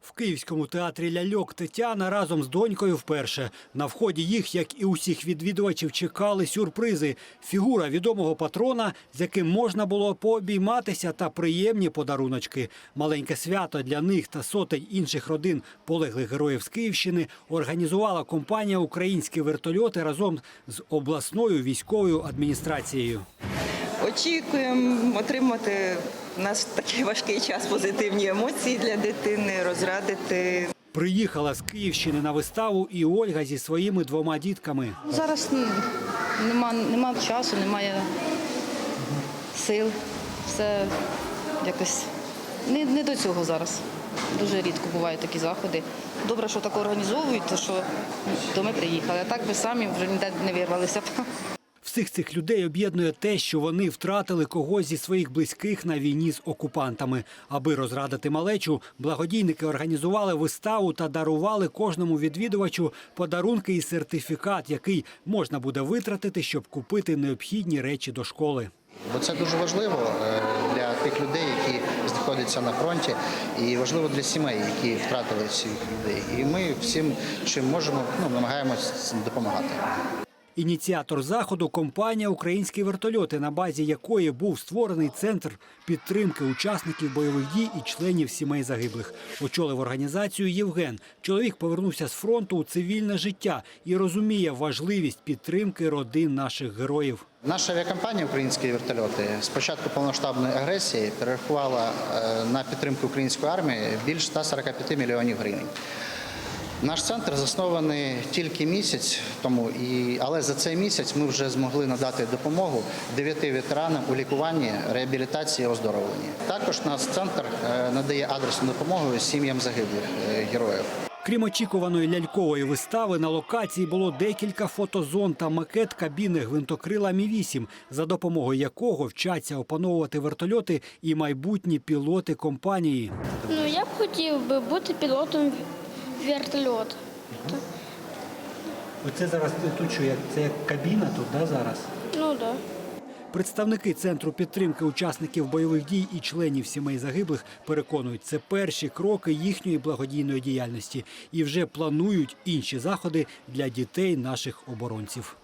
В Київському театрі ляльок Тетяна разом з донькою вперше. На вході їх, як і усіх відвідувачів, чекали сюрпризи. Фігура відомого патрона, з яким можна було пообійматися, та приємні подаруночки. Маленьке свято для них та сотень інших родин полеглих героїв з Київщини організувала компанія Українські вертольоти разом з обласною військовою адміністрацією. Очікуємо отримати в нас в такий важкий час позитивні емоції для дитини, розрадити. Приїхала з Київщини на виставу і Ольга зі своїми двома дітками. Ну, Зараз м, нема, нема часу, немає сил. Все якось не, не до цього зараз. Дуже рідко бувають такі заходи. Добре, що так організовують, то що то ми приїхали. А так би самі вже ніде не вирвалися. б. Всіх цих людей об'єднує те, що вони втратили когось зі своїх близьких на війні з окупантами. Аби розрадити малечу, благодійники організували виставу та дарували кожному відвідувачу подарунки і сертифікат, який можна буде витратити, щоб купити необхідні речі до школи. Бо це дуже важливо е, для тих людей, які знаходяться на фронті, і важливо для сімей, які втратили цих людей. І ми всім, чим можемо, ну, намагаємось допомагати. Ініціатор заходу компанія Українські вертольоти, на базі якої був створений центр підтримки учасників бойових дій і членів сімей загиблих. Очолив організацію Євген. Чоловік повернувся з фронту у цивільне життя і розуміє важливість підтримки родин наших героїв. Наша авіакомпанія Українські вертольоти з початку повноштабної агресії перерахувала е, на підтримку української армії більш 145 мільйонів гривень. Наш центр заснований тільки місяць тому, і, але за цей місяць ми вже змогли надати допомогу дев'яти ветеранам у лікуванні, реабілітації і оздоровленні. Також наш центр е, надає адресну допомогу сім'ям загиблих е, героїв. Крім очікуваної лялькової вистави, на локації було декілька фотозон та макет кабіни гвинтокрила Мі-8, за допомогою якого вчаться опановувати вертольоти і майбутні пілоти компанії. Ну, я б хотів би бути пілотом вертольоту. Оце зараз тут що, як це як кабіна тут, да, зараз? Ну так. Да. Представники центру підтримки учасників бойових дій і членів сімей загиблих переконують, це перші кроки їхньої благодійної діяльності і вже планують інші заходи для дітей наших оборонців.